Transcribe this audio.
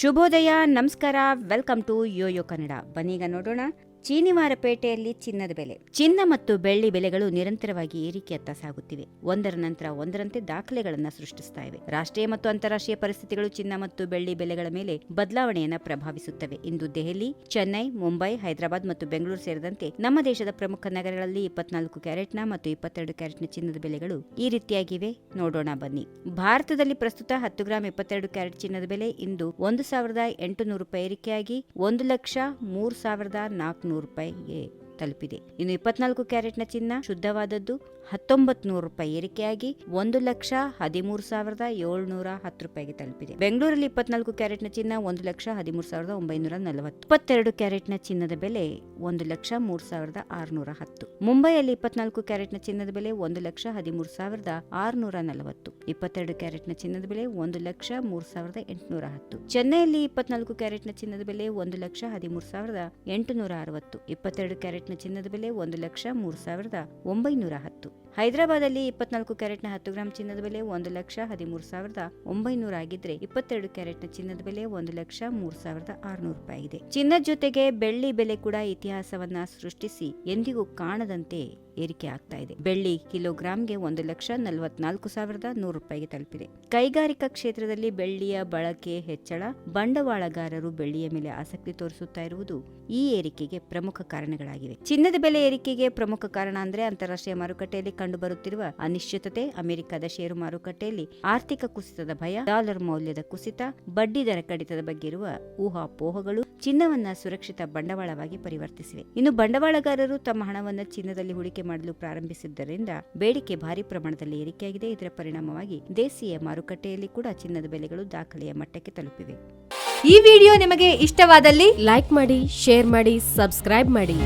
ಶುಭೋದಯ ನಮಸ್ಕಾರ welcome to Yoyo Kannada. ಬನ್ನೀಗ ನೋಡೋಣ. ಚೀನಿವಾರಪೇಟೆಯಲ್ಲಿ ಚಿನ್ನದ ಬೆಲೆ. ಚಿನ್ನ ಮತ್ತು ಬೆಳ್ಳಿ ಬೆಲೆಗಳು ನಿರಂತರವಾಗಿ ಏರಿಕೆಯತ್ತ ಸಾಗುತ್ತಿವೆ. ಒಂದರ ನಂತರ ಒಂದರಂತೆ ದಾಖಲೆಗಳನ್ನು ಸೃಷ್ಟಿಸ್ತಾ ಇವೆ. ರಾಷ್ಟ್ರೀಯ ಮತ್ತು ಅಂತಾರಾಷ್ಟ್ರೀಯ ಪರಿಸ್ಥಿತಿಗಳು ಚಿನ್ನ ಮತ್ತು ಬೆಳ್ಳಿ ಬೆಲೆಗಳ ಮೇಲೆ ಬದಲಾವಣೆಯನ್ನು ಪ್ರಭಾವಿಸುತ್ತವೆ. ಇಂದು ದೆಹಲಿ, ಚೆನ್ನೈ, ಮುಂಬೈ, ಹೈದರಾಬಾದ್ ಮತ್ತು ಬೆಂಗಳೂರು ಸೇರಿದಂತೆ ನಮ್ಮ ದೇಶದ ಪ್ರಮುಖ ನಗರಗಳಲ್ಲಿ ಇಪ್ಪತ್ನಾಲ್ಕು ಕ್ಯಾರೆಟ್ನ ಮತ್ತು ಇಪ್ಪತ್ತೆರಡು ಕ್ಯಾರೆಟ್ನ ಚಿನ್ನದ ಬೆಲೆಗಳು ಈ ರೀತಿಯಾಗಿವೆ. ನೋಡೋಣ ಬನ್ನಿ. ಭಾರತದಲ್ಲಿ ಪ್ರಸ್ತುತ ಹತ್ತು ಗ್ರಾಂ ಇಪ್ಪತ್ತೆರಡು ಕ್ಯಾರೆಟ್ ಚಿನ್ನದ ಬೆಲೆ ಇಂದು ಒಂದು ಸಾವಿರದ ಎಂಟುನೂರು ರೂಪಾಯಿ ಏರಿಕೆಯಾಗಿ ಒಂದು ಲಕ್ಷ ಮೂರು ಸಾವಿರದ ನಾಲ್ಕುನೂರು ರೂಪಾಯಿಗೆ ತಲುಪಿದೆ. ಇನ್ನು ಇಪ್ಪತ್ನಾಲ್ಕು ಕ್ಯಾರೆಟ್ನ ಚಿನ್ನ ಶುದ್ಧವಾದದ್ದು ಹತ್ತೊಂಬತ್ ನೂರು ರೂಪಾಯಿ ಏರಿಕೆಯಾಗಿ ಒಂದು ಲಕ್ಷ ಹದಿಮೂರು ಸಾವಿರದ ಏಳ್ನೂರ ಹತ್ತು ರೂಪಾಯಿಗೆ ತಲುಪಿದೆ. ಬೆಂಗಳೂರಲ್ಲಿ ಇಪ್ಪತ್ನಾಲ್ಕು ಕ್ಯಾರೆಟ್ನ ಚಿನ್ನ ಒಂದು ಲಕ್ಷ ಹದಿಮೂರು ಸಾವಿರದ ಒಂಬೈನೂರ ನಲವತ್ತು. ಇಪ್ಪತ್ತೆರಡು ಕ್ಯಾರೆಟ್ನ ಚಿನ್ನದ ಬೆಲೆ ಒಂದು ಲಕ್ಷ ಮೂರು ಸಾವಿರದ ಆರುನೂರ ಹತ್ತು. ಮುಂಬೈಯಲ್ಲಿ ಇಪ್ಪತ್ನಾಲ್ಕು ಕ್ಯಾರೆಟ್ನ ಚಿನ್ನದ ಬೆಲೆ ಒಂದು ಲಕ್ಷ ಹದಿಮೂರು ಸಾವಿರದ ಆರುನೂರ ನಲವತ್ತು. ಇಪ್ಪತ್ತೆರಡು ಕ್ಯಾರೆಟ್ನ ಚಿನ್ನದ ಬೆಲೆ ಒಂದು ಲಕ್ಷ ಮೂರು ಸಾವಿರದ ಎಂಟುನೂರ ಹತ್ತು. ಚೆನ್ನೈಯಲ್ಲಿ ಇಪ್ಪತ್ನಾಲ್ಕು ಕ್ಯಾರೆಟ್ನ ಚಿನ್ನದ ಬೆಲೆ ಒಂದು ಲಕ್ಷ ಹದಿಮೂರು ಸಾವಿರದ ಎಂಟುನೂರ ಅರವತ್ತು. ಇಪ್ಪತ್ತೆರಡು ಕ್ಯಾರೆಟ್ನ ಚಿನ್ನದ ಬೆಲೆ ಒಂದು ಲಕ್ಷ ಮೂರು ಸಾವಿರದ ಒಂಬೈನೂರ ಹತ್ತು. ಹೈದರಾಬಾದಲ್ಲಿ ಇಪ್ಪತ್ನಾಲ್ಕು ಕ್ಯಾರೆಟ್ನ ಹತ್ತು ಗ್ರಾಂ ಚಿನ್ನದ ಬೆಲೆ ಒಂದು ಲಕ್ಷ ಹದಿಮೂರು ಸಾವಿರದ ಒಂಬೈನೂರ ಆಗಿದ್ರೆ ಇಪ್ಪತ್ತೆರಡು ಕ್ಯಾರೆಟ್ನ ಚಿನ್ನದ ಬೆಲೆ ಒಂದು ಲಕ್ಷ ಮೂರು ಸಾವಿರದ ಆರುನೂರು ರೂಪಾಯಿ ಇದೆ ಚಿನ್ನದ ಜೊತೆಗೆ ಬೆಳ್ಳಿ ಬೆಲೆ ಕೂಡ ಇತಿಹಾಸವನ್ನ ಸೃಷ್ಟಿಸಿ ಎಂದಿಗೂ ಕಾಣದಂತೆ ಏರಿಕೆ ಆಗ್ತಾ ಇದೆ. ಬೆಳ್ಳಿ ಕಿಲೋಗ್ರಾಂಗೆ ಒಂದು ಲಕ್ಷ ನಲವತ್ನಾಲ್ಕು ಸಾವಿರದ ನೂರು ರೂಪಾಯಿಗೆ ತಲುಪಿದೆ. ಕೈಗಾರಿಕಾ ಕ್ಷೇತ್ರದಲ್ಲಿ ಬೆಳ್ಳಿಯ ಬಳಕೆ ಹೆಚ್ಚಳ, ಬಂಡವಾಳಗಾರರು ಬೆಳ್ಳಿಯ ಮೇಲೆ ಆಸಕ್ತಿ ತೋರಿಸುತ್ತಾ ಇರುವುದು ಈ ಏರಿಕೆಗೆ ಪ್ರಮುಖ ಕಾರಣಗಳಾಗಿವೆ. ಚಿನ್ನದ ಬೆಲೆ ಏರಿಕೆಗೆ ಪ್ರಮುಖ ಕಾರಣ ಅಂದ್ರೆ ಅಂತಾರಾಷ್ಟ್ರೀಯ ಮಾರುಕಟ್ಟೆಯಲ್ಲಿ ಕಂಡುಬರುತ್ತಿರುವ ಅನಿಶ್ಚಿತತೆ ಅಮೆರಿಕದ ಷೇರು ಮಾರುಕಟ್ಟೆಯಲ್ಲಿ ಆರ್ಥಿಕ ಕುಸಿತದ ಭಯ, ಡಾಲರ್ ಮೌಲ್ಯದ ಕುಸಿತ ಬಡ್ಡಿದರ ಕಡಿತದ ಬಗ್ಗೆ ಇರುವ ಊಹಾಪೋಹಗಳು ಚಿನ್ನವನ್ನ ಸುರಕ್ಷಿತ ಬಂಡವಾಳವಾಗಿ ಪರಿವರ್ತಿಸಿವೆ. ಇನ್ನು ಬಂಡವಾಳಗಾರರು ತಮ್ಮ ಹಣವನ್ನು ಚಿನ್ನದಲ್ಲಿ ಹೂಡಿಕೆ ಮಾಡಲು ಪ್ರಾರಂಭಿಸಿದ್ದರಿಂದ ಬೇಡಿಕೆ ಭಾರಿ ಪ್ರಮಾಣದಲ್ಲಿ ಏರಿಕೆಯಾಗಿದೆ. ಇದರ ಪರಿಣಾಮವಾಗಿ ದೇಶೀಯ ಮಾರುಕಟ್ಟೆಯಲ್ಲಿ ಕೂಡ ಚಿನ್ನದ ಬೆಲೆಗಳು ದಾಖಲೆಯ ಮಟ್ಟಕ್ಕೆ ತಲುಪಿವೆ. ಈ ವಿಡಿಯೋ ನಿಮಗೆ ಇಷ್ಟವಾದಲ್ಲಿ ಲೈಕ್ ಮಾಡಿ, ಶೇರ್ ಮಾಡಿ, ಸಬ್ಸ್ಕ್ರೈಬ್ ಮಾಡಿ.